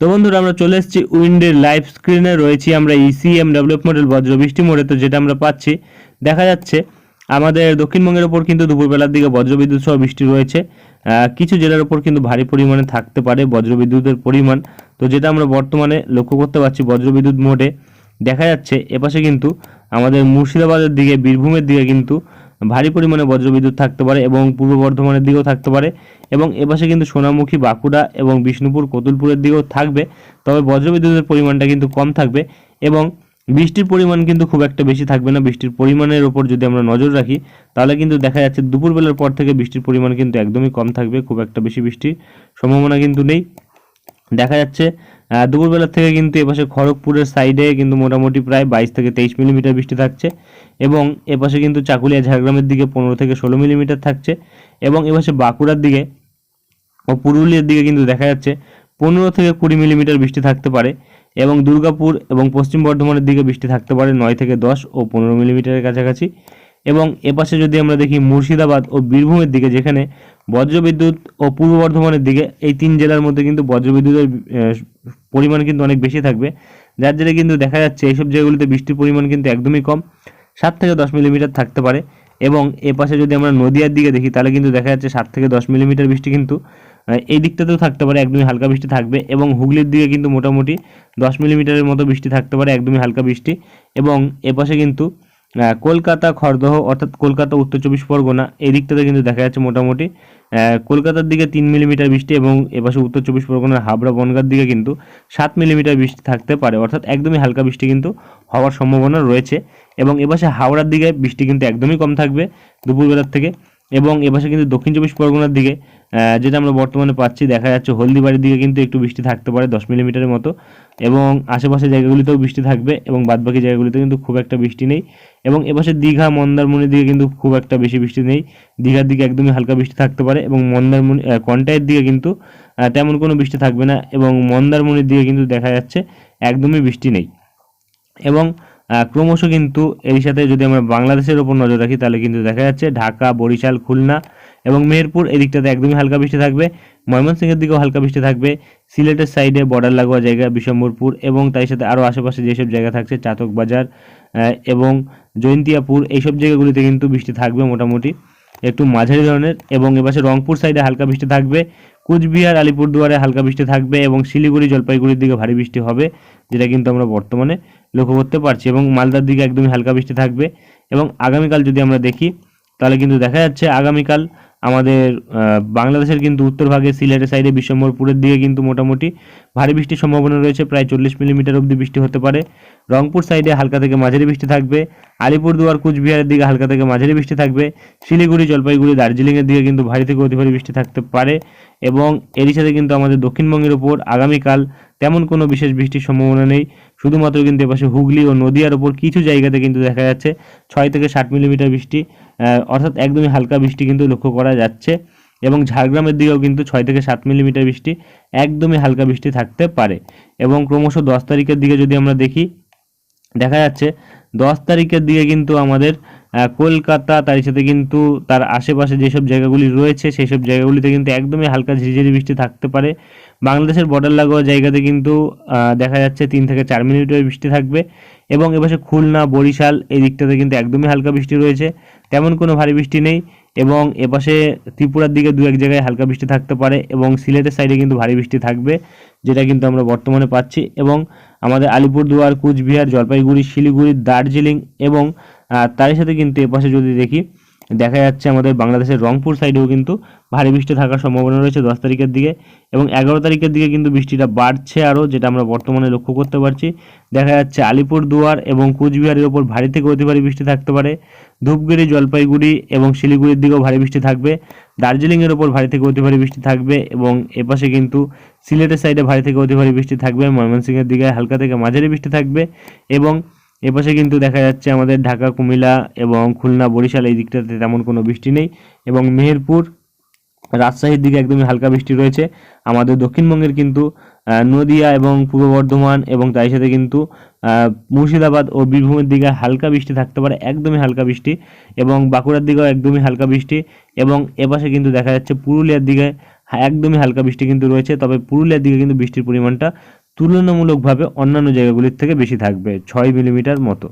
তো বন্ধুরা, আমরা চলে এসেছি উইন্ডের লাইভ স্ক্রিনে রয়েছি আমরা ইসিএম ডেভেলপ মডেল বজ্র বৃষ্টি মোড়ে। তো যেটা আমরা পাচ্ছি, দেখা যাচ্ছে, আমাদের দক্ষিণবঙ্গের ওপর কিন্তু দুপুরবেলার দিকে বজ্রবিদ্যুৎ সহ বৃষ্টি রয়েছে। কিছু জেলার ওপর কিন্তু ভারী পরিমাণে থাকতে পারে বজ্রবিদ্যুতের পরিমাণ। তো যেটা আমরা বর্তমানে লক্ষ্য করতে পারছি বজ্রবিদ্যুৎ মোডে, দেখা যাচ্ছে, এপাশে কিন্তু আমাদের মুর্শিদাবাদের দিকে, বীরভূমের দিকে কিন্তু ভারী পরিমাণে বজ্রবিদ্যুৎ থাকতে পারে এবং পূর্ব বর্ধমানের দিকেও থাকতে পারে এবং এপাশে কিন্তু সোনামুখী বাঁকুড়া এবং বিষ্ণুপুর, কতুলপুরের দিকেও থাকবে। তবে বজ্রবিদ্যুতের পরিমাণটা কিন্তু কম থাকবে এবং বৃষ্টির পরিমাণ কিন্তু খুব একটা বেশি থাকবে না। বৃষ্টির পরিমাণের ওপর যদি আমরা নজর রাখি, তাহলে কিন্তু দেখা যাচ্ছে দুপুরবেলার পর থেকে বৃষ্টির পরিমাণ কিন্তু একদমই কম থাকবে। খুব একটা বেশি বৃষ্টির সম্ভাবনা কিন্তু নেই। দেখা যাচ্ছে আহ, দুপুরবেলা থেকে কিন্তু এপাশে খড়গপুরের সাইডে কিন্তু মোটামুটি প্রায় বাইশ থেকে তেইশ মিলিমিটার বৃষ্টি থাকছে এবং এপাশে কিন্তু চাকুলিয়া ঝাড়গ্রামের দিকে পনেরো থেকে ষোলো মিলিমিটার থাকছে এবং এপাশে বাঁকুড়ার দিকে ও পুরুলিয়ার দিকে কিন্তু দেখা যাচ্ছে পনেরো থেকে কুড়ি মিলিমিটার বৃষ্টি থাকতে পারে এবং দুর্গাপুর এবং পশ্চিম বর্ধমানের দিকে বৃষ্টি থাকতে পারে নয় থেকে দশ ও পনেরো মিলিমিটারের কাছাকাছি। এবং এপাশে যদি আমরা দেখি মুর্শিদাবাদ ও বীরভূমের দিকে, যেখানে বজ্রবিদ্যুৎ ও পূর্ব বর্ধমানের দিকে, এই তিন জেলার মধ্যে কিন্তু বজ্রবিদ্যুতের পরিমাণ কিন্তু অনেক বেশি থাকবে। যার জেরে কিন্তু দেখা যাচ্ছে এইসব জায়গাগুলিতে বৃষ্টির পরিমাণ কিন্তু একদমই কম, সাত থেকে দশ মিলিমিটার থাকতে পারে। এবং এ পাশে যদি আমরা নদিয়ার দিকে দেখি, তাহলে কিন্তু দেখা যাচ্ছে সাত থেকে দশ মিলিমিটার বৃষ্টি কিন্তু এই দিকটাতেও থাকতে পারে, একদমই হালকা বৃষ্টি থাকবে। এবং হুগলির দিকে কিন্তু মোটামুটি দশ মিলিমিটারের মতো বৃষ্টি থাকতে পারে, একদমই হালকা বৃষ্টি। এবং এ পাশে কিন্তু কলকাতা, খড়দহ, অর্থাৎ কলকাতা, উত্তর চব্বিশ পরগনা এই দিকটাতে কিন্তু দেখা যাচ্ছে মোটামুটি। কলকাতার দিকে তিন মিলিমিটার বৃষ্টি এবং এপাশে উত্তর চব্বিশ পরগনার হাবড়া, বনগার দিকে কিন্তু সাত মিলিমিটার বৃষ্টি থাকতে পারে। অর্থাৎ একদমই হালকা বৃষ্টি কিন্তু হওয়ার সম্ভাবনা রয়েছে এবং এপাশে হাওড়ার দিকে বৃষ্টি কিন্তু একদমই কম থাকবে দুপুরবেলার থেকে এবং এপাশে কিন্তু দক্ষিণ চব্বিশ পরগনার দিকে যেটা আমরা বর্তমানে পাচ্ছি, দেখা যাচ্ছে হলদিবাড়ির দিকে কিন্তু একটু বৃষ্টি থাকতে পারে, দশ মিলিমিটারের মতো। এবং আশেপাশের জায়গাগুলিতেও বৃষ্টি থাকবে এবং বাদবাকি জায়গাগুলিতে কিন্তু খুব একটা বৃষ্টি নেই। এবং এপাশে দীঘা, মন্দারমণির দিকে কিন্তু খুব একটা বেশি বৃষ্টি নেই। দীঘার দিকে একদমই হালকা বৃষ্টি থাকতে পারে এবং মন্দারমণি কন্টাইয়ের দিকে কিন্তু তেমন কোনো বৃষ্টি থাকবে না এবং মন্দারমণির দিকে কিন্তু দেখা যাচ্ছে একদমই বৃষ্টি নেই। এবং ক্রমশ কিন্তু এর সাথে যদি আমরা বাংলাদেশের ওপর নজর রাখি, তাহলে কিন্তু দেখা যাচ্ছে ঢাকা, বরিশাল, খুলনা এবং মেহেরপুর এদিকটাতে একদমই হালকা বৃষ্টি থাকবে। ময়মনসিংহের দিকেও হালকা বৃষ্টি থাকবে। সিলেটের সাইডে বর্ডার লাগোয়া জায়গা বিশম্বরপুর এবং তার সাথে আরও আশেপাশে যেসব জায়গা থাকছে, চাতক বাজার এবং জয়ন্তিয়াপুর এইসব জায়গাগুলিতে কিন্তু বৃষ্টি থাকবে মোটামুটি। একটু মাঝারি ধরনের এবং এপাশে রংপুর সাইডে হালকা বৃষ্টি থাকবে। কুচবিহার, আলিপুরদুয়ারে হালকা বৃষ্টি থাকবে এবং শিলিগুড়ি, জলপাইগুড়ির দিকে ভারী বৃষ্টি হবে, যেটা কিন্তু আমরা বর্তমানে লক্ষ্য করতে পারছি এবং মালদার দিকে একদমই হালকা বৃষ্টি থাকবে। এবং আগামীকাল যদি আমরা দেখি, তাহলে কিন্তু দেখা যাচ্ছে আগামীকাল আমাদের বাংলাদেশের কিন্তু উত্তর ভাগে সিলেটের সাইডে বিশ্বম্বরপুরের দিকে কিন্তু মোটামুটি ভারী বৃষ্টির সম্ভাবনা রয়েছে, প্রায় চল্লিশ মিলিমিটার অবধি বৃষ্টি হতে পারে। রংপুর সাইডে হালকা থেকে মাঝারি বৃষ্টি থাকবে। আলিপুরদুয়ার, কুচবিহারের দিকে হালকা থেকে মাঝারি বৃষ্টি থাকবে। শিলিগুড়ি, জলপাইগুড়ি, দার্জিলিংয়ের দিকে কিন্তু ভারী থেকে অতি ভারী বৃষ্টি থাকতে পারে এবং এরই সাথে কিন্তু আমাদের দক্ষিণবঙ্গের ওপর আগামীকাল তেমন কোনো বিশেষ বৃষ্টির সম্ভাবনা নেই। শুধুমাত্র কিন্তু এপাশে হুগলি ও নদিয়ার ওপর কিছু জায়গাতে কিন্তু দেখা যাচ্ছে ছয় থেকে ষাট মিলিমিটার বৃষ্টি অর্থাৎ একদমই হালকা বৃষ্টি কিন্তু লক্ষ্য করা যাচ্ছে। এবং ঝাড়গ্রামের দিকেও কিন্তু ছয় থেকে সাত মিলিমিটার বৃষ্টি, একদমই হালকা বৃষ্টি থাকতে পারে। এবং ক্রমশ দশ তারিখের দিকে যদি আমরা দেখি, দেখা যাচ্ছে দশ তারিখের দিকে কিন্তু আমাদের কলকাতা, তার সাথে কিন্তু তার আশেপাশে যেসব জায়গাগুলি রয়েছে সেই সব জায়গাগুলিতে কিন্তু একদমই হালকা ঝিরিঝিরি বৃষ্টি থাকতে পারে। বাংলাদেশের বর্ডার লাগোয়া জায়গাতে কিন্তু দেখা যাচ্ছে তিন থেকে চার মিনিটের বৃষ্টি থাকবে। এবং এপাশে খুলনা, বরিশাল এই দিকটাতে কিন্তু একদমই হালকা বৃষ্টি রয়েছে। তেমন কোনো ভারী বৃষ্টি নেই। এবং এপাশে ত্রিপুরার দিকে দু এক জায়গায় হালকা বৃষ্টি থাকতে পারে এবং সিলেটের সাইডে কিন্তু ভারী বৃষ্টি থাকবে, যেটা কিন্তু আমরা বর্তমানে পাচ্ছি। এবং আমাদের আলিপুরদুয়ার, কুচবিহার, জলপাইগুড়ি, শিলিগুড়ি, দার্জিলিং এবং তারই সাথে কিন্তু এপাশে যদি দেখি দেখা যাচ্ছে আমাদের বাংলাদেশের রংপুর সাইডেও কিন্তু ভারী বৃষ্টি থাকার সম্ভাবনা রয়েছে দশ তারিখের দিকে এবং এগারো তারিখের দিকে কিন্তু বৃষ্টিটা বাড়ছে আরও, যেটা আমরা বর্তমানে লক্ষ্য করতে পারছি। দেখা যাচ্ছে আলিপুরদুয়ার এবং কুচবিহারের ওপর ভারী থেকে অতি ভারী বৃষ্টি থাকতে পারে। ধূপগুড়ি, জলপাইগুড়ি এবং শিলিগুড়ির দিকেও ভারী বৃষ্টি থাকবে। দার্জিলিংয়ের ওপর ভারী থেকে অতি ভারী বৃষ্টি থাকবে এবং এপাশে কিন্তু সিলেটের সাইডে ভারী থেকে অতি ভারী বৃষ্টি থাকবে। ময়মনসিংহের দিকে হালকা থেকে মাঝারি বৃষ্টি থাকবে এবং এপাশে কিন্তু দেখা যাচ্ছে আমাদের ঢাকা, কুমিল্লা এবং খুলনা, বরিশাল এই দিকটাতে তেমন কোনো বৃষ্টি নেই এবং মেহেরপুর রাজশাহীর দিকে একদমই হালকা বৃষ্টি রয়েছে। আমাদের দক্ষিণবঙ্গের কিন্তু নদিয়া এবং পূর্ব বর্ধমান এবং তার সাথে কিন্তু মুর্শিদাবাদ ও বীরভূমের দিকে হালকা বৃষ্টি থাকতে পারে, একদমই হালকা বৃষ্টি এবং বাঁকুড়ার দিকেও একদমই হালকা বৃষ্টি এবং এপাশে কিন্তু দেখা যাচ্ছে পুরুলিয়ার দিকে একদমই হালকা বৃষ্টি কিন্তু রয়েছে, তবে পুরুলিয়ার দিকে কিন্তু বৃষ্টির পরিমাণটা তুলনামূলকভাবে অন্যান্য জায়গাগুলির থেকে বেশি থাকবে, ছয় মিলিমিটার মতো।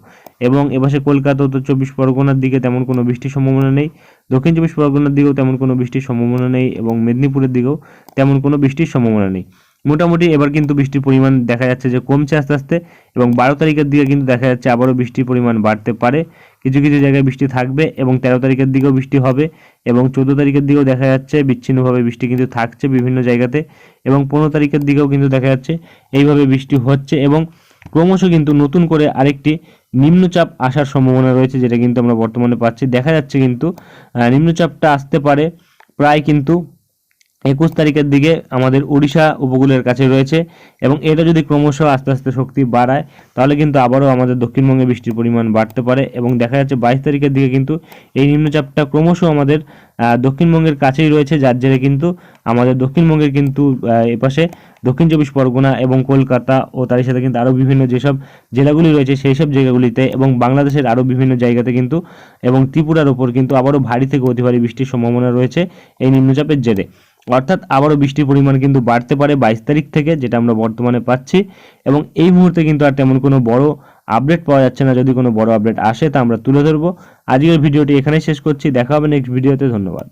এবং এপাশে কলকাতা উত্তর চব্বিশ পরগনার দিকে তেমন কোনো বৃষ্টির সম্ভাবনা নেই, দক্ষিণ চব্বিশ পরগনার দিকেও তেমন কোনো বৃষ্টির সম্ভাবনা নেই এবং মেদিনীপুরের দিকেও তেমন কোনো বৃষ্টির সম্ভাবনা নেই। মোটামুটি এবার কিন্তু বৃষ্টির পরিমাণ দেখা যাচ্ছে যে কমছে আস্তে আস্তে এবং বারো তারিখের দিকে কিন্তু দেখা যাচ্ছে আবারও বৃষ্টির পরিমাণ বাড়তে পারে। কিছু কিছু জায়গায় বৃষ্টি থাকবে এবং তেরো তারিখের দিকেও বৃষ্টি হবে এবং চোদ্দ তারিখের দিকেও দেখা যাচ্ছে বিচ্ছিন্নভাবে বৃষ্টি কিন্তু থাকছে বিভিন্ন জায়গাতে এবং পনেরো তারিখের দিকেও কিন্তু দেখা যাচ্ছে এইভাবে বৃষ্টি হচ্ছে এবং ক্রমশ কিন্তু নতুন করে আরেকটি নিম্নচাপ আসার সম্ভাবনা রয়েছে যেটা কিন্তু আমরা বর্তমানে পাচ্ছি। দেখা যাচ্ছে কিন্তু নিম্নচাপটা আসতে পারে প্রায় কিন্তু একুশ তারিখের দিকে আমাদের ওড়িশা উপকূলের কাছে রয়েছে এবং এটা যদি ক্রমশ আস্তে আস্তে শক্তি বাড়ায়, তাহলে কিন্তু আবারও আমাদের দক্ষিণবঙ্গে বৃষ্টির পরিমাণ বাড়তে পারে এবং দেখা যাচ্ছে বাইশ তারিখের দিকে কিন্তু এই নিম্নচাপটা ক্রমশ আমাদের দক্ষিণবঙ্গের কাছেই রয়েছে, যার জেরে কিন্তু আমাদের দক্ষিণবঙ্গের কিন্তু এপাশে দক্ষিণ চব্বিশ পরগনা এবং কলকাতা ও তারই সাথে কিন্তু আরও বিভিন্ন যেসব জেলাগুলি রয়েছে সেই সব জায়গাগুলিতে এবং বাংলাদেশের আরও বিভিন্ন জায়গাতে কিন্তু এবং ত্রিপুরার ওপর কিন্তু আবারও ভারী থেকে অতি ভারী বৃষ্টির সম্ভাবনা রয়েছে এই নিম্নচাপের জেরে। অর্থাৎ আবারও বৃষ্টির পরিমাণ কিন্তু বাড়তে পারে বাইশ তারিখ থেকে, যেটা আমরা বর্তমানে পাচ্ছি। এবং এই মুহূর্তে কিন্তু আর তেমন কোনো বড় আপডেট পাওয়া যাচ্ছে না। যদি কোনো বড় আপডেট আসে তা আমরা তুলে ধরবো। আজকের ভিডিওটি এখানেই শেষ করছি। দেখা হবে নেক্সট ভিডিওতে ধন্যবাদ।